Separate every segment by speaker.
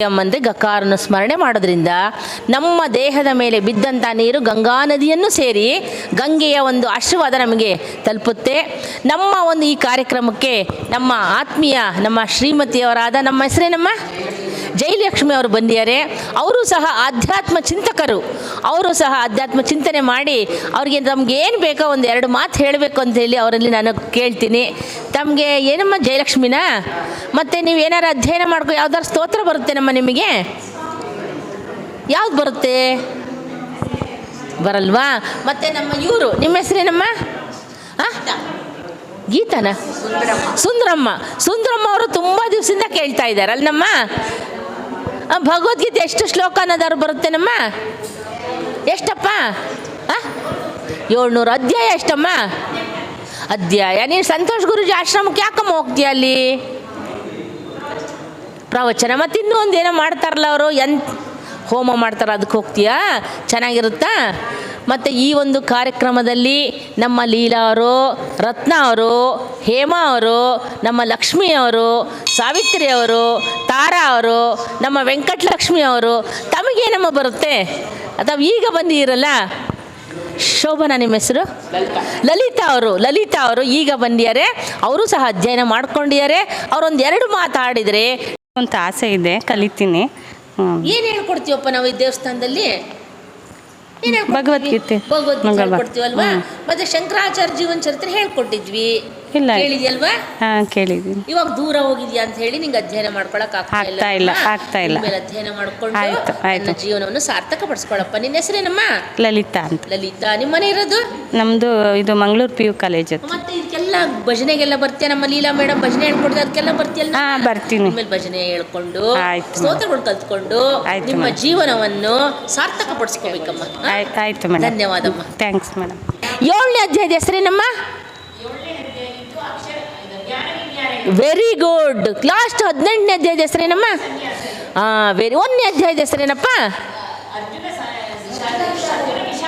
Speaker 1: ಎಂಬಂತೆ ಗಕಾರನ್ನು ಸ್ಮರಣೆ ಮಾಡೋದ್ರಿಂದ ನಮ್ಮ ದೇಹದ ಮೇಲೆ ಬಿದ್ದಂಥ ನೀರು ಗಂಗಾ ನದಿಯನ್ನು ಸೇರಿ ಗಂಗೆಯ ಒಂದು ಆಶೀರ್ವಾದ ನಮಗೆ ತಲುಪುತ್ತೆ. ನಮ್ಮ ಒಂದು ಈ ಕಾರ್ಯಕ್ರಮಕ್ಕೆ ನಮ್ಮ ಆತ್ಮೀಯ ನಮ್ಮ ಶ್ರೀಮತಿಯವರಾದ ನಮ್ಮ ಹೆಸರೇನಮ್ಮ? ಜಯಲಕ್ಷ್ಮಿ ಅವರು ಬಂದಿದ್ದಾರೆ. ಅವರು ಸಹ ಆಧ್ಯಾತ್ಮ ಚಿಂತಕರು. ಅವರು ಸಹ ಆಧ್ಯಾತ್ಮ ಚಿಂತನೆ ಮಾಡಿ ಅವ್ರಿಗೆ ನಮ್ಗೆ ಏನು ಬೇಕೋ ಒಂದು ಎರಡು ಮಾತು ಹೇಳಬೇಕು ಅಂತ ಹೇಳಿ ಅವರಲ್ಲಿ ನಾನು ಕೇಳ್ತೀನಿ. ತಮಗೆ ಏನಮ್ಮ ಜಯಲಕ್ಷ್ಮಿನ? ಮತ್ತು ನೀವು ಏನಾರು ಅಧ್ಯಯನ ಮಾಡ್ಕೊ, ಯಾವ್ದಾರು ಸ್ತೋತ್ರ ಬರುತ್ತೇನಮ್ಮ ನಿಮಗೆ? ಯಾವ್ದು ಬರುತ್ತೆ? ಬರಲ್ವಾ? ಮತ್ತು ನಮ್ಮ ಇವರು, ನಿಮ್ಮ ಹೆಸರೇನಮ್ಮ? ಹಾಂ ಗೀತಾನ? ಸುಂದರಮ್ಮ. ಸುಂದರಮ್ಮ ಅವರು ತುಂಬ ದಿವಸದಿಂದ ಕೇಳ್ತಾ ಇದ್ದಾರೆ ಅಲ್ಲಮ್ಮ ಭಗವದ್ಗೀತೆ ಎಷ್ಟು ಶ್ಲೋಕ ಅನ್ನೋದಾದ್ರು ಬರುತ್ತೇನಮ್ಮ ಎಷ್ಟಪ್ಪ? ಏಳ್ನೂರು ಅಧ್ಯಾಯ ಎಷ್ಟಮ್ಮ? ಅಧ್ಯಾಯ. ನೀನು ಸಂತೋಷ್ ಗುರುಜಿ ಆಶ್ರಮಕ್ಕೆ ಯಾಕಮ್ಮ ಹೋಗ್ತೀಯ ಅಲ್ಲಿ? ಪ್ರವಚನ ಮತ್ತು ಇನ್ನೂ ಒಂದು ಮಾಡ್ತಾರಲ್ಲ ಅವರು? ಎಂತ ಹೋಮ ಮಾಡ್ತಾರೆ, ಅದಕ್ಕೆ ಹೋಗ್ತೀಯಾ? ಚೆನ್ನಾಗಿರುತ್ತಾ? ಮತ್ತು ಈ ಒಂದು ಕಾರ್ಯಕ್ರಮದಲ್ಲಿ ನಮ್ಮ ಲೀಲಾ ಅವರು ರತ್ನ ಅವರು ಹೇಮಾ ಅವರು ನಮ್ಮ ಲಕ್ಷ್ಮಿ ಅವರು ಸಾವಿತ್ರಿ ಅವರು ತಾರಾ ಅವರು ನಮ್ಮ ವೆಂಕಟಲಕ್ಷ್ಮಿ ಅವರು ತಮಗೇನಮ್ಮ ಬರುತ್ತೆ? ಅಥವಾ ಈಗ ಬಂದಿರಲ್ಲ ಶೋಭನಾ ನಿಮ್ಮ ಹೆಸರು? ಲಲಿತಾ. ಅವರು ಲಲಿತಾ ಅವರು ಈಗ ಬಂದಿದ್ದಾರೆ. ಅವರು ಸಹ ಅಧ್ಯಯನ ಮಾಡ್ಕೊಂಡಿದ್ದಾರೆ. ಅವರೊಂದು ಎರಡು ಮಾತಾಡಿದರೆ
Speaker 2: ಅಂತ ಆಸೆ ಇದೆ ಕಲಿತೀನಿ.
Speaker 1: ಏನು ಹೇಳ್ಕೊಡ್ತೀವಪ್ಪ ನಾವು ಈ ದೇವಸ್ಥಾನದಲ್ಲಿ?
Speaker 2: ಭಗವದ್ಗೀತೆ.
Speaker 1: ಭಗವದ್ಗೀತೆ
Speaker 2: ಮಂಗಳವಾರ.
Speaker 1: ಹೇಳ್ಕೊಡ್ತೀವಲ್ವಾ ಮತ್ತೆ ಶಂಕರಾಚಾರ್ಯ ಜೀವನ ಚರಿತ್ರೆ ಹೇಳ್ಕೊಟ್ಟಿದ್ವಿ
Speaker 2: ಇಲ್ಲ.
Speaker 1: ಕೇಳಿದ್ಯಲ್ವಾ?
Speaker 2: ಹಾ ಕೇಳಿದ್ದೀನಿ.
Speaker 1: ಇವಾಗ ದೂರ ಹೋಗಿದ್ಯಾ ಅಂತ ಹೇಳಿ ನಿಂಗೆ ಅಧ್ಯಯನ ಮಾಡ್ಕೊಳಕ್ ಆಗ್ತಾ
Speaker 2: ಇಲ್ಲ, ಆಗ್ತಾ ಇಲ್ಲ.
Speaker 1: ಇನ್ಮೇಲೆ ಅಧ್ಯಯನ ಮಾಡ್ಕೊಂಡು
Speaker 2: ಆಯ್ತು, ಆಯ್ತು.
Speaker 1: ನನ್ನ ಜೀವನವನ್ನು ಸಾರ್ಥಕ ಪಡಿಸ್ಕೊಳಪ್ಪ ನಿನ್ನ ಹೆಸರೇನಮ್ಮ?
Speaker 2: ಲಲಿತಾ ಅಂತ.
Speaker 1: ಲಲಿತಾ ನಿಮ್ಮ ಮನೆ ಇರೋದು?
Speaker 2: ನಮ್ದು ಇದು ಮಂಗಳೂರು ಪಿ ಯು ಕಾಲೇಜ್ ಹತ್ರ.
Speaker 1: ಮತ್ತೆ ಇದಕ್ಕೆಲ್ಲ ಭಜನೆಗೆಲ್ಲ ಬರ್ತೀಯ ನಮ್ಮ ಲೀಲಾ ಮೇಡಮ್? ಭಜನೆ ಹೇಳ್ಕೊಡ್ತಾರೆ ಅದಕ್ಕೆಲ್ಲ ಬರ್ತೀಯಲ್ಲ?
Speaker 2: ಹಾ ಬರ್ತೀನಿ.
Speaker 1: ಆಮೇಲೆ ಭಜನೆ ಹೇಳ್ಕೊಂಡು
Speaker 2: ಆಯ್ತು.
Speaker 1: ಸ್ತೋತ್ರಗಳು ಕಲ್ತ್ಕೊಂಡು
Speaker 2: ಆಯ್ತು
Speaker 1: ನಿಮ್ಮ
Speaker 2: ಮೇಡಮ್.
Speaker 1: ಜೀವನವನ್ನು ಸಾರ್ಥಕ ಪಡಿಸ್ಕೋಬೇಕಮ್ಮ
Speaker 2: ಆಯ್ತು ಆಯ್ತು ಮೇಡಮ್.
Speaker 1: ಧನ್ಯವಾದಮ್ಮ.
Speaker 2: Thanks madam.
Speaker 1: ಏಳನೇ ಅಧ್ಯಾಯದ ಹೆಸರೇನಮ್ಮ? ವೆರಿ ಗುಡ್ ಲಾಸ್ಟ್ ಹದಿನೆಂಟನೇ ಅಧ್ಯಾಯದ ಹೆಸರೇನಮ್ಮ? ಹಾಂ ವೆರಿ ಒಂದನೇ ಅಧ್ಯಾಯದ ಹೆಸರೇನಪ್ಪ?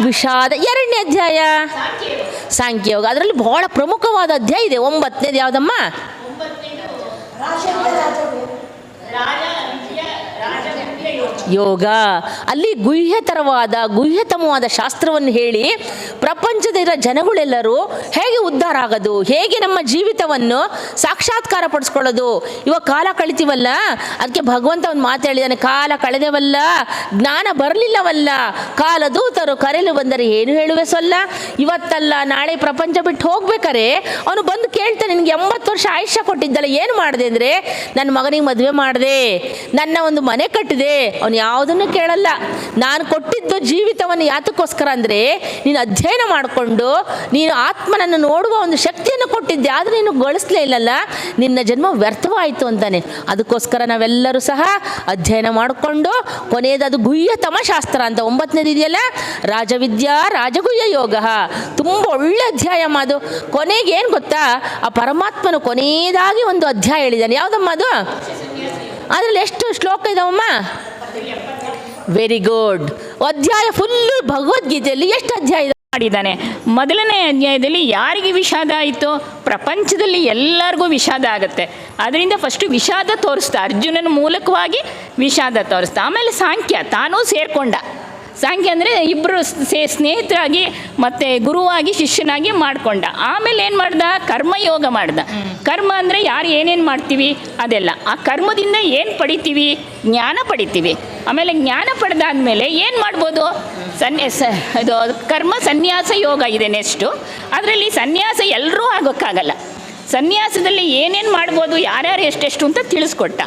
Speaker 1: ವಿಷಾದ, ಎರಡನೇ ಅಧ್ಯಾಯ? ಸಾಂಖ್ಯಯೋಗ. ಅದರಲ್ಲಿ ಬಹಳ ಪ್ರಮುಖವಾದ ಅಧ್ಯಾಯ ಇದೆ. ಒಂಬತ್ತನೇದು ಯಾವುದಮ್ಮ? ಯೋಗ. ಅಲ್ಲಿ ಗುಹ್ಯತರವಾದ, ಗುಹ್ಯತಮವಾದ ಶಾಸ್ತ್ರವನ್ನು ಹೇಳಿ ಪ್ರಪಂಚದಲ್ಲಿರೋ ಜನಗಳೆಲ್ಲರೂ ಹೇಗೆ ಉದ್ಧಾರ ಆಗೋದು? ಹೇಗೆ ನಮ್ಮ ಜೀವಿತವನ್ನು ಸಾಕ್ಷಾತ್ಕಾರ ಪಡಿಸ್ಕೊಳ್ಳೋದು? ಇವಾಗ ಕಾಲ ಕಳಿತೀವಲ್ಲ? ಅದಕ್ಕೆ ಭಗವಂತ ಒಂದು ಮಾತು ಹೇಳಿದಾನೆ, ಕಾಲ ಕಳೆದವಲ್ಲ, ಜ್ಞಾನ ಬರಲಿಲ್ಲವಲ್ಲ, ಕಾಲದೂತರು ಕರೆಲು ಬಂದರೆ ಏನು ಹೇಳುವೆ ಸೊಲ್ಲ? ಇವತ್ತಲ್ಲ, ನಾಳೆ ಪ್ರಪಂಚ ಬಿಟ್ಟು ಹೋಗ್ಬೇಕಾರೆ? ಅವನು ಬಂದು ಕೇಳ್ತಾನೆ, ನಿನಗೆ ಎಂಬತ್ತು ವರ್ಷ ಆಯುಷ್ಯ ಕೊಟ್ಟಿದ್ದಲ್ಲ, ಏನು ಮಾಡಿದೆ ಅಂದರೆ? ನನ್ನ ಮಗನಿಗೆ ಮದುವೆ ಮಾಡಿದೆ, ನನ್ನ ಒಂದು ಮನೆ ಕಟ್ಟಿದೆ. ಅವನು ಯಾವುದನ್ನು ಕೇಳಲ್ಲ. ನಾನು ಕೊಟ್ಟಿದ್ದು ಜೀವಿತವನ್ನು ಯಾತಕ್ಕೋಸ್ಕರ ಅಂದರೆ, ನೀನು ಅಧ್ಯಯನ ಮಾಡಿಕೊಂಡು ನೀನು ಆತ್ಮನನ್ನು ನೋಡುವ ಒಂದು ಶಕ್ತಿಯನ್ನು ಕೊಟ್ಟಿದ್ದೆ, ಆದರೆ ನೀನು ಗಳಿಸ್ಲೇ ಇಲ್ಲಲ್ಲ. ನಿನ್ನ ಜನ್ಮ ವ್ಯರ್ಥವಾಯಿತು ಅಂತಾನೆ. ಅದಕ್ಕೋಸ್ಕರ ನಾವೆಲ್ಲರೂ ಸಹ ಅಧ್ಯಯನ ಮಾಡಿಕೊಂಡು, ಕೊನೆಯದು ಅದು ಗುಹ್ಯತಮ ಶಾಸ್ತ್ರ ಅಂತ ಒಂಬತ್ತನೇದು ಇದೆಯಲ್ಲ? ರಾಜವಿದ್ಯಾ ರಾಜಗುಹ್ಯ ಯೋಗ. ತುಂಬ ಒಳ್ಳೆ ಅಧ್ಯಾಯ ಅದು. ಕೊನೆಗೆ ಏನು ಗೊತ್ತಾ? ಆ ಪರಮಾತ್ಮನು ಕೊನೆಯದಾಗಿ ಒಂದು ಅಧ್ಯಾಯ ಹೇಳಿದ್ದಾನೆ. ಯಾವುದಮ್ಮ ಅದು? ಅದರಲ್ಲಿ ಎಷ್ಟು ಶ್ಲೋಕ ಇದಾವಮ್ಮ? ವೆರಿ ಗುಡ್ ಅಧ್ಯಾಯ ಫುಲ್ ಭಗವದ್ಗೀತೆಯಲ್ಲಿ ಎಷ್ಟು ಅಧ್ಯಾಯ ಇದೆ?
Speaker 3: ಮಾಡಿದ್ದಾನೆ. ಮೊದಲನೇ ಅಧ್ಯಾಯದಲ್ಲಿ ಯಾರಿಗೆ ವಿಷಾದ ಆಯಿತು? ಪ್ರಪಂಚದಲ್ಲಿ ಎಲ್ಲರಿಗೂ ವಿಷಾದ ಆಗುತ್ತೆ. ಅದರಿಂದ ಫಸ್ಟು ವಿಷಾದ ತೋರಿಸ್ತಾ, ಅರ್ಜುನನ ಮೂಲಕವಾಗಿ ವಿಷಾದ ತೋರಿಸ್ತಾ, ಆಮೇಲೆ ಸಾಂಖ್ಯ, ತಾನೂ ಸೇರಿಕೊಂಡ. ಸಾಂಖ್ಯ ಅಂದರೆ ಇಬ್ಬರು ಸೇ ಸ್ನೇಹಿತರಾಗಿ ಮತ್ತು ಗುರುವಾಗಿ ಶಿಷ್ಯನಾಗಿ ಮಾಡಿಕೊಂಡ. ಆಮೇಲೆ ಏನು ಮಾಡ್ದ? ಕರ್ಮಯೋಗ ಮಾಡ್ದ. ಕರ್ಮ ಅಂದರೆ ಯಾರು ಏನೇನು ಮಾಡ್ತೀವಿ? ಅದೆಲ್ಲ. ಆ ಕರ್ಮದಿಂದ ಏನು ಪಡಿತೀವಿ? ಜ್ಞಾನ ಪಡಿತೀವಿ. ಆಮೇಲೆ ಜ್ಞಾನ ಪಡೆದಾದ್ಮೇಲೆ ಏನು ಮಾಡ್ಬೋದು? ಸನ್ಯಾಸ ಇದು ಕರ್ಮ ಸನ್ಯಾಸ ಯೋಗ ಇದೆ ನೆಕ್ಸ್ಟು. ಅದರಲ್ಲಿ ಸನ್ಯಾಸ ಎಲ್ಲರೂ ಆಗೋಕ್ಕಾಗಲ್ಲ. ಸನ್ಯಾಸದಲ್ಲಿ ಏನೇನು ಮಾಡ್ಬೋದು? ಯಾರ್ಯಾರು ಎಷ್ಟೆಷ್ಟು ಅಂತ ತಿಳಿಸ್ಕೊಟ್ಟ.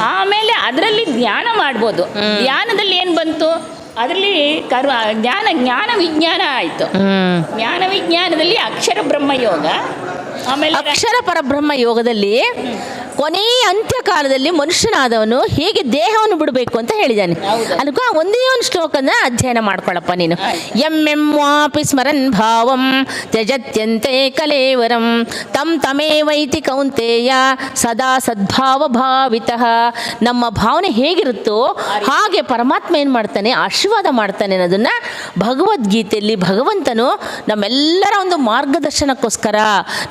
Speaker 3: ಆಮೇಲೆ ಅದರಲ್ಲಿ ಧ್ಯಾನ ಮಾಡ್ಬೋದು. ಧ್ಯಾನದಲ್ಲಿ ಏನು ಬಂತು? ಅದರಲ್ಲಿ ಕರ್ಮ ಜ್ಞಾನ ಜ್ಞಾನ ವಿಜ್ಞಾನ ಆಯಿತು. ಜ್ಞಾನ ವಿಜ್ಞಾನದಲ್ಲಿ ಅಕ್ಷರ ಬ್ರಹ್ಮ ಯೋಗ ಆಮೇಲೆ
Speaker 1: ಅಕ್ಷರ ಪರಬ್ರಹ್ಮ ಯೋಗದಲ್ಲಿ ಕೊನೆಯ ಅಂತ್ಯಕಾಲದಲ್ಲಿ ಮನುಷ್ಯನಾದವನು ಹೇಗೆ ದೇಹವನ್ನು ಬಿಡಬೇಕು ಅಂತ ಹೇಳಿದ್ದಾನೆ. ಆ ಒಂದೇ ಒಂದು ಶ್ಲೋಕನ ಅಧ್ಯಯನ ಮಾಡ್ಕೊಳ್ಳಪ್ಪ ನೀನು. ಎಂ ಎಂ ವಾಪಿ ಸ್ಮರನ್ ಭಾವಂ ತ್ಯಜತ್ಯಂತೆ ಕಲೇವರಂ ತಂ ತಮೇವೈತಿ ಕೌಂತೆಯ ಸದಾ ಸದ್ಭಾವ ಭಾವಿತಃ. ನಮ್ಮ ಭಾವನೆ ಹೇಗಿರುತ್ತೋ ಹಾಗೆ ಪರಮಾತ್ಮ ಏನು ಮಾಡ್ತಾನೆ ಆಶೀರ್ವಾದ ಮಾಡ್ತಾನೆ ಅನ್ನೋದನ್ನ ಭಗವದ್ಗೀತೆಯಲ್ಲಿ ಭಗವಂತನು ನಮ್ಮೆಲ್ಲರ ಒಂದು ಮಾರ್ಗದರ್ಶನಕ್ಕೋಸ್ಕರ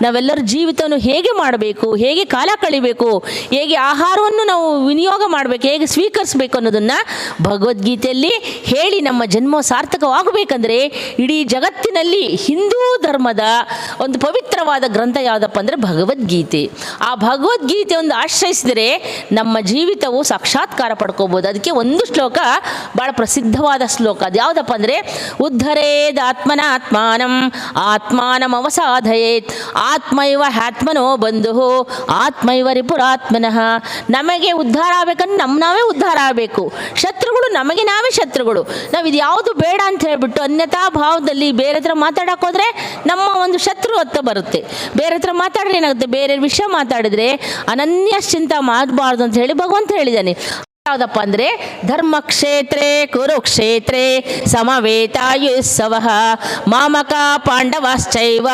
Speaker 1: ನಾವೆಲ್ಲರ ಜೀವಿತವನ್ನು ಹೇಗೆ ಮಾಡಬೇಕು ಹೇಗೆ ಕಾಲ ಕಳಿಬೇಕು ಮಾಡಬೇಕು. ಹೇಗೆ ಆಹಾರವನ್ನು ನಾವು ವಿನಿಯೋಗ ಮಾಡಬೇಕು, ಹೇಗೆ ಸ್ವೀಕರಿಸಬೇಕು ಅನ್ನೋದನ್ನು ಭಗವದ್ಗೀತೆಯಲ್ಲಿ ಹೇಳಿ ನಮ್ಮ ಜನ್ಮ ಸಾರ್ಥಕವಾಗಬೇಕಂದ್ರೆ ಇಡೀ ಜಗತ್ತಿನಲ್ಲಿ ಹಿಂದೂ ಧರ್ಮದ ಒಂದು ಪವಿತ್ರವಾದ ಗ್ರಂಥ ಯಾವುದಪ್ಪ ಅಂದರೆ ಭಗವದ್ಗೀತೆ. ಆ ಭಗವದ್ಗೀತೆ ಒಂದು ಆಶ್ರಯಿಸಿದರೆ ನಮ್ಮ ಜೀವಿತವು ಸಾಕ್ಷಾತ್ಕಾರ ಪಡ್ಕೋಬೋದು. ಅದಕ್ಕೆ ಒಂದು ಶ್ಲೋಕ ಭಾಳ ಪ್ರಸಿದ್ಧವಾದ ಶ್ಲೋಕ. ಅದು ಯಾವುದಪ್ಪ ಅಂದರೆ, ಉದ್ಧರೇದ್ ಆತ್ಮನ ಆತ್ಮಾನಂ ಆತ್ಮಾನಂ ಅವಸಾಧಯೇತ್ ಆತ್ಮೈವ ಆತ್ಮನೋ ಬಂಧು ಆತ್ಮೈವ ರಿಪುರಾತ್ಮನಃ ನಮಗೆ ಉದ್ಧಾರ ಆಗ್ಬೇಕಂದ್ರೆ ನಮ್ಮ ನಾವೇ ಉದ್ಧಾರ ಆಗಬೇಕು. ಶತ್ರುಗಳು ನಮಗೆ ನಾವೇ ಶತ್ರುಗಳು. ನಾವು ಇದು ಯಾವುದು ಬೇಡ ಅಂತ ಹೇಳ್ಬಿಟ್ಟು ಅನ್ಯತಾ ಭಾವದಲ್ಲಿ ಬೇರೆ ಹತ್ರ ಮಾತಾಡಕ್ಕೆ ಹೋದ್ರೆ ನಮ್ಮ ಒಂದು ಶತ್ರು ಹತ್ತ ಬರುತ್ತೆ. ಬೇರೆ ಹತ್ರ ಮಾತಾಡಿದ್ರೆ ಏನಾಗುತ್ತೆ? ಬೇರೆ ವಿಷಯ ಮಾತಾಡಿದ್ರೆ ಅನನ್ಯ ಚಿಂತ ಮಾಡಬಾರ್ದು ಅಂತ ಹೇಳಿ ಭಗವಂತ ಹೇಳಿದ್ದಾನೆ. ಯಾವುದಪ್ಪ ಅಂದರೆ ಧರ್ಮಕ್ಷೇತ್ರೇ, ಕುರುಕ್ಷೇತ್ರೇ, ಸಮವೇತಾಯುತ್ಸವ. ಮಾಮಕ ಪಾಂಡವಾಶ್ಚೈವ,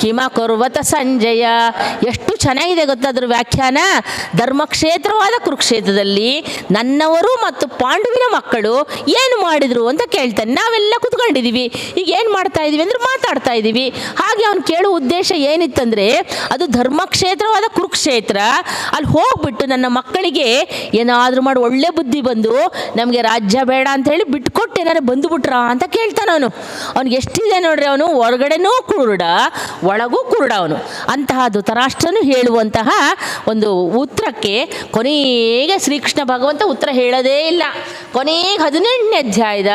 Speaker 1: ಕಿಮ ಕುರ್ವತ ಸಂಜಯ. ಎಷ್ಟು ಚೆನ್ನಾಗಿದೆ ಗೊತ್ತಾದ್ರ ವ್ಯಾಖ್ಯಾನ? ಧರ್ಮಕ್ಷೇತ್ರವಾದ ಕುರುಕ್ಷೇತ್ರದಲ್ಲಿ ನನ್ನವರು ಮತ್ತು ಪಾಂಡುವಿನ ಮಕ್ಕಳು ಏನು ಮಾಡಿದ್ರು ಅಂತ ಕೇಳ್ತಾನೆ. ನಾವೆಲ್ಲ ಕುತ್ಕೊಂಡಿದ್ದೀವಿ ಈಗ ಏನು ಮಾಡ್ತಾ ಇದೀವಿ ಅಂದ್ರೆ ಮಾತಾಡ್ತಾ ಇದ್ದೀವಿ ಹಾಗೆ ಅವ್ನು ಕೇಳುವ ಉದ್ದೇಶ ಏನಿತ್ತಂದ್ರೆ, ಅದು ಧರ್ಮಕ್ಷೇತ್ರವಾದ ಕುರುಕ್ಷೇತ್ರ. ಅಲ್ಲಿ ಹೋಗ್ಬಿಟ್ಟು ನನ್ನ ಮಕ್ಕಳಿಗೆ ಏನಾದರೂ ಮಾಡಿ ಒಳ್ಳೆ ಬುದ್ಧಿ ಬಂದು ನಮಗೆ ರಾಜ್ಯ ಬೇಡ ಅಂತ ಹೇಳಿ ಬಿಟ್ಕೊಟ್ಟು ಏನಾರು ಬಂದುಬಿಟ್ರಾ ಅಂತ ಕೇಳ್ತಾನೆ ಅವನು ಅವ್ನಿಗೆ ಎಷ್ಟಿದೆ ನೋಡ್ರಿ ಅವನು? ಹೊರಗಡೆನೂ ಕುರುಡ, ಒಳಗೂ ಕುರುಡ ಅವನು. ಅಂತಹ ಧೃತರಾಷ್ಟ್ರನು ಹೇಳುವಂತಹ ಒಂದು ಉತ್ತರಕ್ಕೆ ಕೊನೆಗೆ ಶ್ರೀಕೃಷ್ಣ ಭಗವಂತ ಉತ್ತರ ಹೇಳೋದೇ ಇಲ್ಲ. ಕೊನೆಗೆ ಹದಿನೆಂಟನೇ ಅಧ್ಯಾಯದ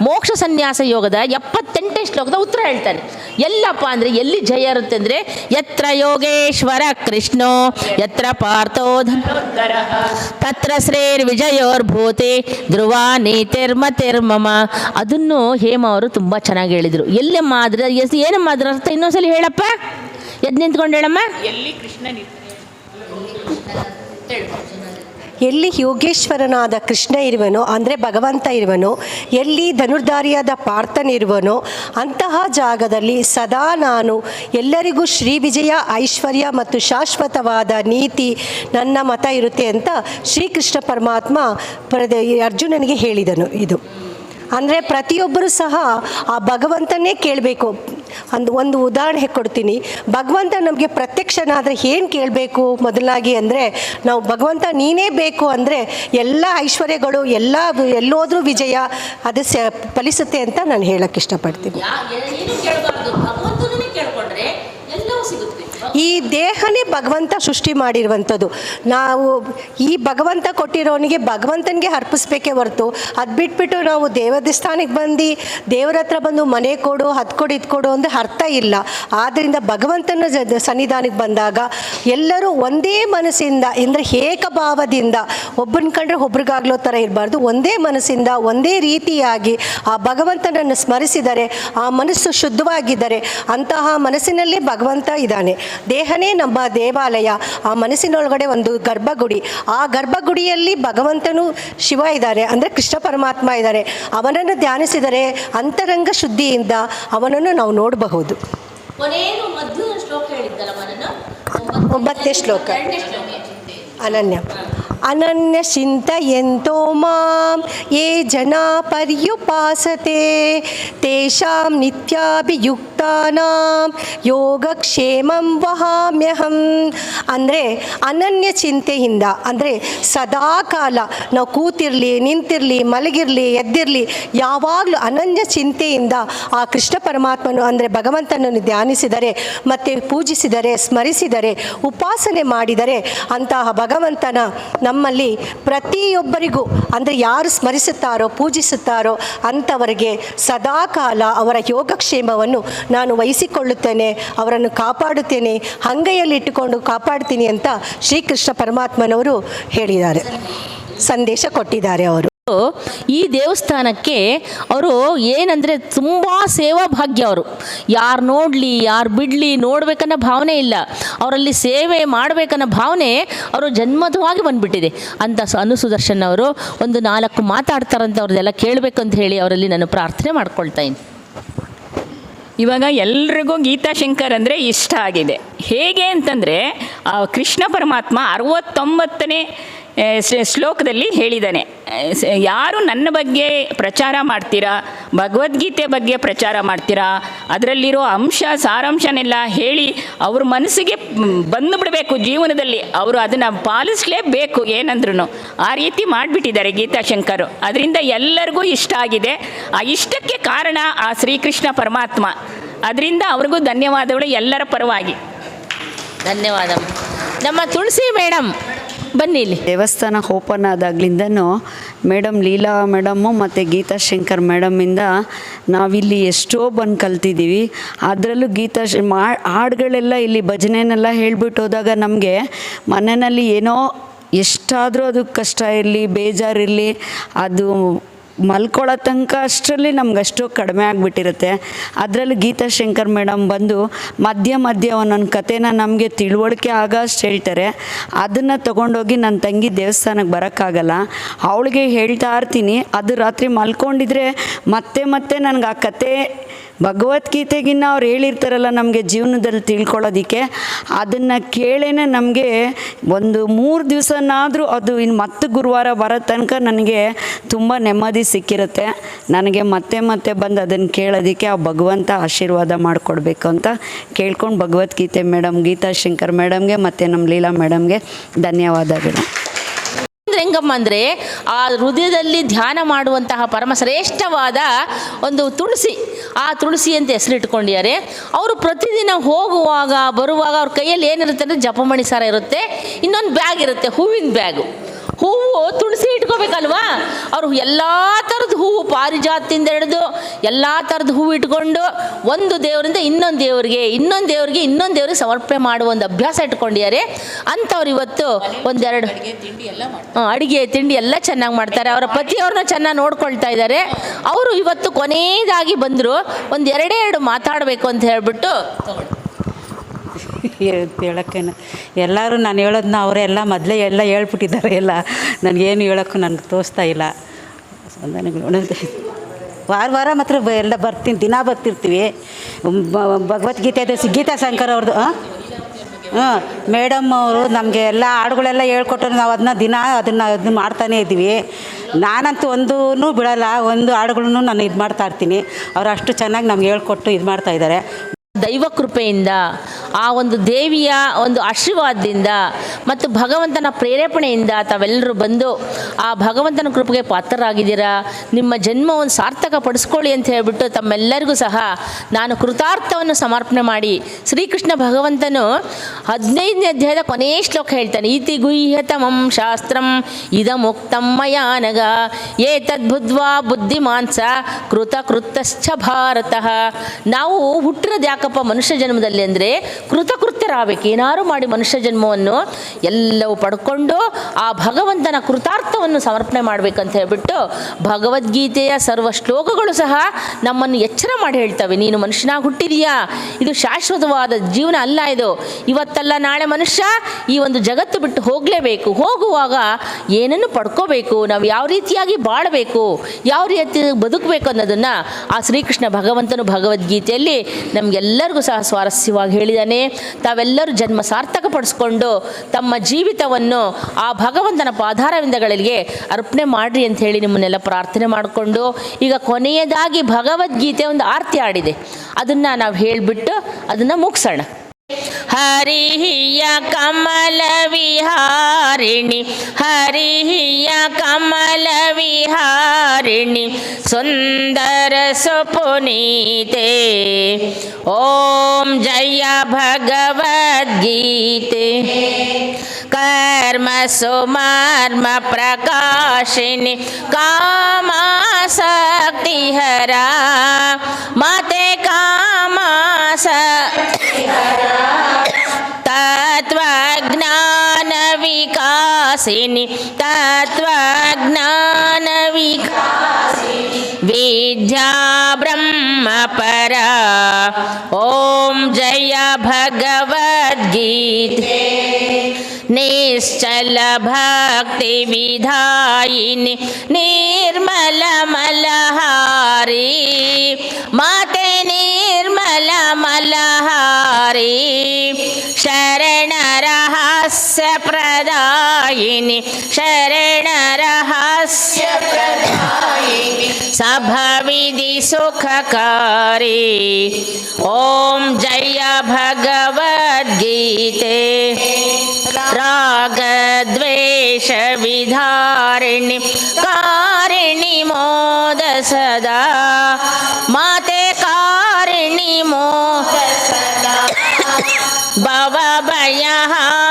Speaker 1: ಮೋಕ್ಷ ಸನ್ಯಾಸ ಯೋಗದ ಎಪ್ಪತ್ತೆಂಟನೇ ಶ್ಲೋಕದ ಉತ್ತರ ಹೇಳ್ತಾನೆ. ಎಲ್ಲಪ್ಪ ಅಂದರೆ ಎಲ್ಲಿ ಜಯ ಇರುತ್ತೆ ಅಂದರೆ ಯತ್ರ ಯೋಗೇಶ್ವರ ಕೃಷ್ಣೋ, ಯತ್ರ ಪಾರ್ಥೋ ಧನ್ ತತ್ರ ಶ್ರೇರ್ ವಿಜಯೋರ್ಭೂತಿ ಧ್ರುವ ನೀತಿರ್ಮತಿರ್ಮಮ ಅದನ್ನು ಹೇಮ ಅವರು ತುಂಬ ಚೆನ್ನಾಗಿ ಹೇಳಿದರು. ಎಲ್ಲಮ್ಮ ಮಾದ್ರ ಎಸ್ ಏನಮ್ಮ ಅದ್ರ ಅರ್ಥ? ಇನ್ನೊಂದ್ಸಲಿ ಹೇಳಪ್ಪ. ಎದ್ದು ನಿಂತ್ಕೊಂಡು ಹೇಳಮ್ಮ.
Speaker 3: ಎಲ್ಲಿ ಕೃಷ್ಣ
Speaker 4: ಎಲ್ಲಿ ಯೋಗೇಶ್ವರನಾದ ಕೃಷ್ಣ ಇರುವನೋ, ಅಂದರೆ ಭಗವಂತ ಇರುವನೋ, ಎಲ್ಲಿ ಧನುರ್ಧಾರಿಯಾದ ಪಾರ್ಥನಿರುವನೋ ಅಂತಹ ಜಾಗದಲ್ಲಿ ಸದಾ ನಾನು ಎಲ್ಲರಿಗೂ ಶ್ರೀ ವಿಜಯ ಐಶ್ವರ್ಯ ಮತ್ತು ಶಾಶ್ವತವಾದ ನೀತಿ ನನ್ನ ಮತ ಇರುತ್ತೆ ಅಂತ ಶ್ರೀಕೃಷ್ಣ ಪರಮಾತ್ಮ ಪ್ರದ ಅರ್ಜುನನಿಗೆ ಹೇಳಿದನು ಇದು. ಅಂದರೆ ಪ್ರತಿಯೊಬ್ಬರೂ ಸಹ ಆ ಭಗವಂತನೇ ಕೇಳಬೇಕು. ಒಂದು ಒಂದು ಉದಾಹರಣೆ ಕೊಡ್ತೀನಿ. ಭಗವಂತ ನಮಗೆ ಪ್ರತ್ಯಕ್ಷನಾದರೆ ಏನು ಕೇಳಬೇಕು ಮೊದಲಾಗಿ ಅಂದರೆ, ನಾವು ಭಗವಂತ ನೀನೇ ಬೇಕು ಅಂದರೆ ಎಲ್ಲ ಐಶ್ವರ್ಯಗಳು, ಎಲ್ಲ ಎಲ್ಲೋದ್ರೂ ವಿಜಯ ಅದು ಫಲಿಸುತ್ತೆ ಅಂತ ನಾನು ಹೇಳಕ್ಕೆ ಇಷ್ಟಪಡ್ತೀನಿ
Speaker 1: ಏನು ಕೇಳಬಾರ್ದು ಭಗವಂತನೇ ಕೇಳ್ಕೊಂಡ್ರೆ ಎಲ್ಲವೂ ಸಿಗುತ್ತೆ
Speaker 4: ಈ ದೇಹನೇ ಭಗವಂತ ಸೃಷ್ಟಿ ಮಾಡಿರುವಂಥದ್ದು. ನಾವು ಈ ಭಗವಂತ ಕೊಟ್ಟಿರೋನಿಗೆ ಭಗವಂತನಿಗೆ ಅರ್ಪಿಸ್ಬೇಕೇ ಹೊರತು ಅದು ಬಿಟ್ಬಿಟ್ಟು ನಾವು ದೇವಸ್ಥಾನಕ್ಕೆ ಬಂದು ದೇವರ ಹತ್ರ ಬಂದು ಮನೆ ಕೊಡು ಹತ್ತು ಕೊಡು, ಇದು ಕೊಡು ಅಂದರೆ ಅರ್ಥ ಇಲ್ಲ. ಆದ್ದರಿಂದ ಭಗವಂತನ ಸನ್ನಿಧಾನಕ್ಕೆ ಬಂದಾಗ ಎಲ್ಲರೂ ಒಂದೇ ಮನಸ್ಸಿಂದ ಅಂದರೆ ಏಕಭಾವದಿಂದ ಒಬ್ಬನ ಕಂಡ್ರೆ ಒಬ್ರಿಗಾಗ್ಲೋ ಥರ ಇರಬಾರ್ದು. ಒಂದೇ ಮನಸ್ಸಿಂದ ಒಂದೇ ರೀತಿಯಾಗಿ ಆ ಭಗವಂತನನ್ನು ಸ್ಮರಿಸಿದರೆ, ಆ ಮನಸ್ಸು ಶುದ್ಧವಾಗಿದ್ದರೆ ಅಂತಹ ಮನಸ್ಸಿನಲ್ಲೇ ಭಗವಂತ ಇದ್ದಾನೆ. ದೇಹನೇ ನಮ್ಮ ದೇವಾಲಯ. ಆ ಮನಸ್ಸಿನೊಳಗಡೆ ಒಂದು ಗರ್ಭಗುಡಿ. ಆ ಗರ್ಭಗುಡಿಯಲ್ಲಿ ಭಗವಂತನು ಶಿವ ಇದ್ದಾರೆ. ಅಂದರೆ ಕೃಷ್ಣ ಪರಮಾತ್ಮ ಇದ್ದಾರೆ. ಅವನನ್ನು ಧ್ಯಾನಿಸಿದರೆ ಅಂತರಂಗ ಶುದ್ಧಿಯಿಂದ ಅವನನ್ನು ನಾವು ನೋಡಬಹುದು. ಒಂಬತ್ತನೇ ಶ್ಲೋಕ. ಅನನ್ಯ. ಅನನ್ಯ ಚಿಂತೆಯಂತೋ ಮಾಂ ಯೇ ಜನ ಪರ್ಯುಪಾಸತೆ. ತೇಷಾಂ ನಿತ್ಯಾಭಿಯುಕ್ತಾನಾಂ, ಯೋಗಕ್ಷೇಮಂ ವಹಾಮ್ಯಹಂ. ಅಂದರೆ ಅನನ್ಯ ಚಿಂತೆಯಿಂದ ಅಂದರೆ ಸದಾ ಕಾಲ ನಾವು ಕೂತಿರಲಿ, ನಿಂತಿರಲಿ, ಮಲಗಿರಲಿ, ಎದ್ದಿರಲಿ, ಯಾವಾಗಲೂ ಅನನ್ಯ ಚಿಂತೆಯಿಂದ ಆ ಕೃಷ್ಣ ಪರಮಾತ್ಮನು, ಅಂದರೆ ಭಗವಂತನನ್ನು ಧ್ಯಾನಿಸಿದರೆ, ಮತ್ತು ಪೂಜಿಸಿದರೆ, ಸ್ಮರಿಸಿದರೆ, ಉಪಾಸನೆ ಮಾಡಿದರೆ ಅಂತಹ ಭಗವಂತನ ನಮ್ಮಲ್ಲಿ ಪ್ರತಿಯೊಬ್ಬರಿಗೂ, ಅಂದರೆ ಯಾರು ಸ್ಮರಿಸುತ್ತಾರೋ, ಪೂಜಿಸುತ್ತಾರೋ ಅಂಥವರಿಗೆ ಸದಾಕಾಲ ಅವರ ಯೋಗಕ್ಷೇಮವನ್ನು ನಾನು ವಹಿಸಿಕೊಳ್ಳುತ್ತೇನೆ, ಅವರನ್ನು ಕಾಪಾಡುತ್ತೇನೆ ಅಂಗೈಯಲ್ಲಿಟ್ಟುಕೊಂಡು ಕಾಪಾಡ್ತೀನಿ ಅಂತ ಶ್ರೀಕೃಷ್ಣ ಪರಮಾತ್ಮನವರು ಹೇಳಿದ್ದಾರೆ. ಸಂದೇಶ ಕೊಟ್ಟಿದ್ದಾರೆ ಅವರು.
Speaker 1: ಈ ದೇವಸ್ಥಾನಕ್ಕೆ ಅವರು ಏನಂದರೆ ತುಂಬ ಸೇವಾ ಭಾಗ್ಯ ಅವರು. ಯಾರು ನೋಡಲಿ, ಯಾರು ಬಿಡಲಿ ನೋಡ್ಬೇಕನ್ನೋ ಭಾವನೆ ಇಲ್ಲ. ಅವರಲ್ಲಿ ಸೇವೆ ಮಾಡಬೇಕನ್ನೋ ಭಾವನೆ ಅವರು ಜನ್ಮದವಾಗಿ ಬಂದ್ಬಿಟ್ಟಿದೆ. ಅಂತ ಅನು ಸುದರ್ಶನ್ ಅವರು ಒಂದು ನಾಲ್ಕು ಮಾತಾಡ್ತಾರಂತ ಅವ್ರದ್ದೆಲ್ಲ ಅಂತ ಹೇಳಿ ಅವರಲ್ಲಿ ನಾನು ಪ್ರಾರ್ಥನೆ ಮಾಡ್ಕೊಳ್ತಾ ಇದ್ದೀನಿ
Speaker 3: ಇವಾಗ ಎಲ್ರಿಗೂ ಗೀತಾಶಂಕರ್ ಅಂದರೆ ಇಷ್ಟ ಆಗಿದೆ. ಹೇಗೆ ಅಂತಂದರೆ ಕೃಷ್ಣ ಪರಮಾತ್ಮ ಅರವತ್ತೊಂಬತ್ತನೇ ಶ್ಲೋಕದಲ್ಲಿ ಹೇಳಿದ್ದಾನೆ. ಯಾರು ನನ್ನ ಬಗ್ಗೆ ಪ್ರಚಾರ ಮಾಡ್ತೀರಾ? ಭಗವದ್ಗೀತೆ ಬಗ್ಗೆ ಪ್ರಚಾರ ಮಾಡ್ತೀರಾ? ಅದರಲ್ಲಿರೋ ಅಂಶ, ಸಾರಾಂಶನೆಲ್ಲ ಹೇಳಿ ಅವ್ರ ಮನಸ್ಸಿಗೆ ಬಂದು ಬಿಡಬೇಕು ಜೀವನದಲ್ಲಿ. ಅವರು ಅದನ್ನು ಪಾಲಿಸಲೇಬೇಕು ಏನಂದ್ರೂ ಆ ರೀತಿ ಮಾಡಿಬಿಟ್ಟಿದ್ದಾರೆ ಗೀತಾಶಂಕರು ಅದರಿಂದ ಎಲ್ಲರಿಗೂ ಇಷ್ಟ ಆಗಿದೆ. ಆ ಇಷ್ಟಕ್ಕೆ ಕಾರಣ ಆ ಶ್ರೀಕೃಷ್ಣ ಪರಮಾತ್ಮ. ಅದರಿಂದ ಅವ್ರಿಗೂ ಧನ್ಯವಾದಗಳು ಎಲ್ಲರ ಪರವಾಗಿ.
Speaker 1: ಧನ್ಯವಾದ. ನಮ್ಮ ತುಳಸಿ ಮೇಡಮ್ ಬನ್ನಿ ಇಲ್ಲಿ.
Speaker 5: ದೇವಸ್ಥಾನ ಓಪನ್ ಆದಾಗ್ಲಿಂದನೂ ಮೇಡಮ್ ಲೀಲಾ ಮೇಡಮ್ಮು ಮತ್ತು ಗೀತಾ ಶಂಕರ್ ಮೇಡಮ್ಮಿಂದ ನಾವಿಲ್ಲಿ ಎಷ್ಟೋ ಬಂದು ಕಲ್ತಿದ್ದೀವಿ. ಅದರಲ್ಲೂ ಗೀತಾ ಮಾ ಹಾಡುಗಳೆಲ್ಲ ಇಲ್ಲಿ ಭಜನೆನೆಲ್ಲ ಹೇಳ್ಬಿಟ್ಟು ಹೋದಾಗ ನಮಗೆ ಮನೆಯಲ್ಲಿ ಏನೋ ಎಷ್ಟಾದರೂ ಅದು ಕಷ್ಟ ಇರಲಿ ಬೇಜಾರಿರಲಿ ಅದು ಮಲ್ಕೊಳ್ಳೋ ತನಕ ಅಷ್ಟರಲ್ಲಿ ನಮ್ಗೆ ಅಷ್ಟು ಕಡಿಮೆ ಆಗಿಬಿಟ್ಟಿರುತ್ತೆ. ಅದರಲ್ಲಿ ಗೀತಾ ಶಂಕರ್ ಮೇಡಮ್ ಬಂದು ಮಧ್ಯ ಮಧ್ಯ ಒಂದೊಂದು ಕಥೆನ ನಮಗೆ ತಿಳುವಳಿಕೆ ಆಗಷ್ಟು ಹೇಳ್ತಾರೆ. ಅದನ್ನು ತೊಗೊಂಡೋಗಿ ನನ್ನ ತಂಗಿ ದೇವಸ್ಥಾನಕ್ಕೆ ಬರೋಕ್ಕಾಗಲ್ಲ. ಅವಳಿಗೆ ಹೇಳ್ತಾ ಇರ್ತೀನಿ, ಅದು ರಾತ್ರಿ ಮಲ್ಕೊಂಡಿದ್ರೆ ಮತ್ತೆ ಮತ್ತೆ ನನಗೆ ಆ ಕತೆ ಭಗವದ್ಗೀತೆಗಿನ್ನ ಅವ್ರು ಹೇಳಿರ್ತಾರಲ್ಲ ನಮಗೆ ಜೀವನದಲ್ಲಿ ತಿಳ್ಕೊಳ್ಳೋದಕ್ಕೆ, ಅದನ್ನು ಕೇಳೇನೆ ನಮಗೆ ಒಂದು ಮೂರು ದಿವಸನಾದರೂ ಅದು ಇನ್ನು ಮತ್ತೆ ಗುರುವಾರ ಬರೋ ತನಕ ನನಗೆ ತುಂಬ ನೆಮ್ಮದಿ ಸಿಕ್ಕಿರುತ್ತೆ. ನನಗೆ ಮತ್ತೆ ಮತ್ತೆ ಬಂದು ಅದನ್ನು ಕೇಳೋದಕ್ಕೆ ಆ ಭಗವಂತ ಆಶೀರ್ವಾದ ಮಾಡಿಕೊಡ್ಬೇಕು ಅಂತ ಕೇಳ್ಕೊಂಡು ಭಗವದ್ಗೀತೆ ಮೇಡಮ್, ಗೀತಾ ಶಂಕರ್ ಮೇಡಮ್ಗೆ ಮತ್ತು ನಮ್ಮ ಲೀಲಾ ಮೇಡಮ್ಗೆ ಧನ್ಯವಾದಗಳು.
Speaker 1: ಹೆಂಗಮ್ಮ ಅಂದರೆ ಆ ಹೃದಯದಲ್ಲಿ ಧ್ಯಾನ ಮಾಡುವಂತಹ ಪರಮ ಶ್ರೇಷ್ಠವಾದ ಒಂದು ತುಳಸಿ. ಆ ತುಳಸಿ ಅಂತ ಹೆಸರಿಟ್ಕೊಂಡಿದ್ದಾರೆ. ಅವರು ಪ್ರತಿದಿನ ಹೋಗುವಾಗ, ಬರುವಾಗ ಅವ್ರ ಕೈಯಲ್ಲಿ ಏನಿರುತ್ತೆ ಅಂದರೆ ಜಪಮಣಿ ಸಾರ ಇರುತ್ತೆ. ಇನ್ನೊಂದು ಬ್ಯಾಗ್ ಇರುತ್ತೆ, ಹೂವಿನ ಬ್ಯಾಗು ಹೂವು ತುಳಸಿ ಇಟ್ಕೋಬೇಕಲ್ವಾ? ಅವರು ಎಲ್ಲ ಥರದ ಹೂವು ಪಾರಿಜಾತಿಂದ ಹಿಡಿದು, ಎಲ್ಲ ಥರದ ಹೂವು ಇಟ್ಕೊಂಡು ಒಂದು ದೇವರಿಂದ ಇನ್ನೊಂದು ದೇವರಿಗೆ ಇನ್ನೊಂದು ದೇವರಿಗೆ ಇನ್ನೊಂದು ದೇವರಿಗೆ ಸಮರ್ಪಣೆ ಮಾಡುವ ಒಂದು ಅಭ್ಯಾಸ ಇಟ್ಕೊಂಡಿದ್ದಾರೆ. ಅಂಥವ್ರು ಇವತ್ತು ಒಂದೆರಡು ಅಡಿಗೆ, ತಿಂಡಿ ಎಲ್ಲ ಚೆನ್ನಾಗಿ ಮಾಡ್ತಾರೆ. ಅವರ ಪತಿಯವ್ರನ್ನ ಚೆನ್ನಾಗಿ ನೋಡ್ಕೊಳ್ತಾ ಇದ್ದಾರೆ. ಅವರು ಇವತ್ತು ಕೊನೆಯದಾಗಿ ಬಂದರು. ಒಂದು ಎರಡೇ ಎರಡು ಮಾತಾಡಬೇಕು ಅಂತ ಹೇಳ್ಬಿಟ್ಟು
Speaker 6: ಹೇಳೋಕ್ಕೇನು. ಎಲ್ಲರೂ ನಾನು ಹೇಳೋದನ್ನ ಅವರೆಲ್ಲ ಮೊದಲೇ ಎಲ್ಲ ಹೇಳ್ಬಿಟ್ಟಿದ್ದಾರೆ ಎಲ್ಲ. ನನಗೇನು ಹೇಳೋಕ್ಕೂ ನನಗೆ ತೋರಿಸ್ತಾ ಇಲ್ಲ. ಸಂಧಾನಗಳು ವಾರ ವಾರ ಮಾತ್ರ ಎಲ್ಲ ಬರ್ತೀನಿ. ದಿನ ಬರ್ತಿರ್ತೀವಿ. ಭಗವದ್ಗೀತೆ ಅದೇ ಗೀತಾ ಶಂಕರ್ ಅವ್ರದ್ದು ಹಾಂ, ಮೇಡಮ್ ಅವರು ನಮಗೆ ಎಲ್ಲ ಹಾಡುಗಳೆಲ್ಲ ಹೇಳ್ಕೊಟ್ಟರು ನಾವು ಅದನ್ನ ದಿನ ಅದನ್ನು ಅದನ್ನ ಮಾಡ್ತಾನೇ ಇದ್ದೀವಿ. ನಾನಂತೂ ಒಂದೂ ಬಿಡೋಲ್ಲ. ಒಂದು ಹಾಡುಗಳನ್ನು ನಾನು ಇದು ಮಾಡ್ತಾ ಇರ್ತೀನಿ. ಅವರು ಅಷ್ಟು ಚೆನ್ನಾಗಿ ನಮ್ಗೆ ಹೇಳ್ಕೊಟ್ಟು ಇದು ಮಾಡ್ತಾ ಇದ್ದಾರೆ.
Speaker 1: ದೈವ ಕೃಪೆಯಿಂದ, ಆ ಒಂದು ದೇವಿಯ ಒಂದು ಆಶೀರ್ವಾದದಿಂದ ಮತ್ತು ಭಗವಂತನ ಪ್ರೇರೇಪಣೆಯಿಂದ ತಾವೆಲ್ಲರೂ ಬಂದು ಆ ಭಗವಂತನ ಕೃಪೆಗೆ ಪಾತ್ರರಾಗಿದ್ದೀರಾ? ನಿಮ್ಮ ಜನ್ಮವನ್ನು ಸಾರ್ಥಕ ಪಡಿಸ್ಕೊಳ್ಳಿ ಅಂತ ಹೇಳಿಬಿಟ್ಟು ತಮ್ಮೆಲ್ಲರಿಗೂ ಸಹ ನಾನು ಕೃತಾರ್ಥವನ್ನು ಸಮರ್ಪಣೆ ಮಾಡಿ ಶ್ರೀಕೃಷ್ಣ ಭಗವಂತನು ಹದಿನೈದನೇ ಅಧ್ಯಾಯದ ಕೊನೆಯ ಶ್ಲೋಕ ಹೇಳ್ತಾನೆ ಇತಿ ಗುಹ್ಯತಮಂ ಶಾಸ್ತ್ರಂ ಇದಮುಕ್ತಂ ಮಯಾನಗ ತದ್ಭುದ್ವಾ ಬುದ್ಧಿಮಾನ್ಸ ಕೃತ ಕೃತಶ್ಚ ಭಾರತ. ನಾವು ಹುಟ್ಟಿರೋದು ಯಾಕಪ್ಪ ಮನುಷ್ಯ ಜನ್ಮದಲ್ಲಿ ಅಂದರೆ ಕೃತಕೃತ್ಯರಾಗಬೇಕು. ಏನಾರು ಮಾಡಿ ಮನುಷ್ಯ ಜನ್ಮವನ್ನು ಎಲ್ಲವೂ ಪಡ್ಕೊಂಡು ಆ ಭಗವಂತನ ಕೃತಾರ್ಥವನ್ನು ಸಮರ್ಪಣೆ ಮಾಡಬೇಕಂತ ಹೇಳ್ಬಿಟ್ಟು ಭಗವದ್ಗೀತೆಯ ಸರ್ವ ಶ್ಲೋಕಗಳು ಸಹ ನಮ್ಮನ್ನು ಎಚ್ಚರ ಮಾಡಿ ಹೇಳ್ತವೆ. ನೀನು ಮನುಷ್ಯನಾಗಿ ಹುಟ್ಟಿದೀಯಾ. ಇದು ಶಾಶ್ವತವಾದ ಜೀವನ ಅಲ್ಲ ಇದು. ಇವತ್ತಲ್ಲ ನಾಳೆ ಮನುಷ್ಯ ಈ ಒಂದು ಜಗತ್ತು ಬಿಟ್ಟು ಹೋಗಲೇಬೇಕು. ಹೋಗುವಾಗ ಏನನ್ನು ಪಡ್ಕೋಬೇಕು? ನಾವು ಯಾವ ರೀತಿಯಾಗಿ ಬಾಳಬೇಕು? ಯಾವ ರೀತಿ ಬದುಕಬೇಕು ಅನ್ನೋದನ್ನು ಆ ಶ್ರೀಕೃಷ್ಣ ಭಗವಂತನು ಭಗವದ್ಗೀತೆಯಲ್ಲಿ ನಮಗೆಲ್ಲರಿಗೂ ಸಹ ಸ್ವಾರಸ್ಯವಾಗಿ ಹೇಳಿದಾನೆ ತಾವೆಲ್ಲರೂ ಜನ್ಮ ಸಾರ್ಥಕ ಪಡಿಸ್ಕೊಂಡು ತಮ್ಮ ಜೀವಿತವನ್ನು ಆ ಭಗವಂತನ ಪಾದಾರವಿಂದಗಳಿಗೆ ಅರ್ಪಣೆ ಮಾಡ್ರಿ ಅಂತ ಹೇಳಿ ನಿಮ್ಮನ್ನೆಲ್ಲ ಪ್ರಾರ್ಥನೆ ಮಾಡಿಕೊಂಡು ಈಗ ಕೊನೆಯದಾಗಿ ಭಗವದ್ಗೀತೆ ಒಂದು ಆರತಿ ಆಡಿದೆ. ಅದನ್ನು ನಾವು ಹೇಳಿಬಿಟ್ಟು ಅದನ್ನು ಮುಗಿಸೋಣ. हरिया कमल विहारिणि, हरिय कमल विहारिणी, सुंदर सुपुनीते। ओम जय भगवद्गीते। कर्म सुमर्म प्रकाशिनि कामासक्तिहरा तत्त्वज्ञानविकासिनि तत्त्वज्ञानविका विद्या ब्रह्म ब्रह्मपरा। ॐ जय भगवद्गीते। निश्चलभक्तिविधायिनि निर्मलमलहारी। माते मलमलहारी शरण रहस्य प्रदायिनी शरण रहस्य सभाविधि सुखकारी। ओम जय भगवद्गीते राग द्वेष विधारिणी कारिणी मोद सदा, माते ಭವ ಭಯಹಾರಿಣಿ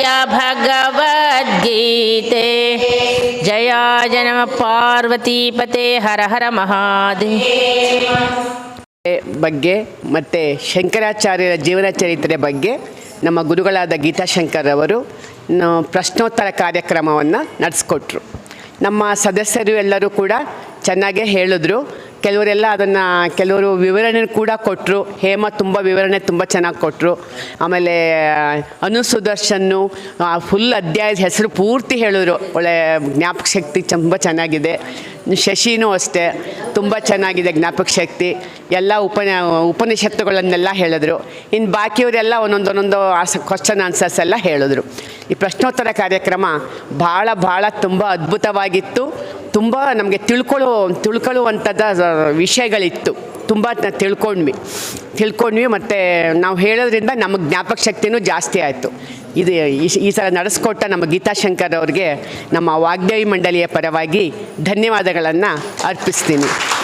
Speaker 1: ಜಯ ಭಗವದ್ಗೀತೆ ಜಯ ಜನಮ ಪಾರ್ವತೀಪತೆ ಹರ ಹರ ಮಹಾದೇವ
Speaker 7: ಬಗ್ಗೆ ಮತ್ತು ಶಂಕರಾಚಾರ್ಯರ ಜೀವನ ಚರಿತ್ರೆ ಬಗ್ಗೆ ನಮ್ಮ ಗುರುಗಳಾದ ಗೀತಾಶಂಕರ್ ಅವರು ಪ್ರಶ್ನೋತ್ತರ ಕಾರ್ಯಕ್ರಮವನ್ನು ನಡೆಸ್ಕೊಟ್ರು. ನಮ್ಮ ಸದಸ್ಯರು ಎಲ್ಲರೂ ಕೂಡ ಚೆನ್ನಾಗೇ ಹೇಳಿದ್ರು. ಕೆಲವರೆಲ್ಲ ಅದನ್ನು ಕೆಲವರು ವಿವರಣೆ ಕೂಡ ಕೊಟ್ಟರು ಹೇಮ ತುಂಬ ವಿವರಣೆ ತುಂಬ ಚೆನ್ನಾಗಿ ಕೊಟ್ಟರು ಆಮೇಲೆ ಅನು ಸುದರ್ಶನ್ನು ಫುಲ್ ಅಧ್ಯಾಯದ ಹೆಸರು ಪೂರ್ತಿ ಹೇಳಿದ್ರು. ಒಳ್ಳೆ ಜ್ಞಾಪಕ ಶಕ್ತಿ ತುಂಬ ಚೆನ್ನಾಗಿದೆ. ಶಶಿನೂ ಅಷ್ಟೇ, ತುಂಬ ಚೆನ್ನಾಗಿದೆ ಜ್ಞಾಪಕ ಶಕ್ತಿ. ಎಲ್ಲ ಉಪನ ಉಪನಿಷತ್ತುಗಳನ್ನೆಲ್ಲ ಹೇಳಿದ್ರು. ಇನ್ನು ಬಾಕಿಯವರೆಲ್ಲ ಒಂದೊಂದೊಂದೊಂದು ಕ್ವಶನ್ ಆನ್ಸರ್ಸ್ ಎಲ್ಲ ಹೇಳಿದ್ರು. ಈ ಪ್ರಶ್ನೋತ್ತರ ಕಾರ್ಯಕ್ರಮ ಭಾಳ ಭಾಳ ತುಂಬ ಅದ್ಭುತವಾಗಿತ್ತು. ತುಂಬ ನಮಗೆ ತಿಳ್ಕೊಳ್ಳೋ ತಿಳ್ಕೊಳ್ಳುವಂಥದ್ದು ವಿಷಯಗಳಿತ್ತು. ತುಂಬ ತಿಳ್ಕೊಂಡ್ವಿ. ತಿಳ್ಕೊಂಡ್ವಿ ಮತ್ತು ನಾವು ಹೇಳೋದ್ರಿಂದ ನಮಗೆ ಜ್ಞಾಪಕ ಶಕ್ತಿನೂ ಜಾಸ್ತಿ ಆಯಿತು. ಇದು ಈ- ಈ ಸಲ ನಡೆಸ್ಕೊಟ್ಟ ನಮ್ಮ ಗೀತಾಶಂಕರ್ ಅವ್ರಿಗೆ ನಮ್ಮ ವಾಗ್ದೇವಿ ಮಂಡಳಿಯ ಪರವಾಗಿ ಧನ್ಯವಾದಗಳನ್ನು ಅರ್ಪಿಸ್ತೀನಿ.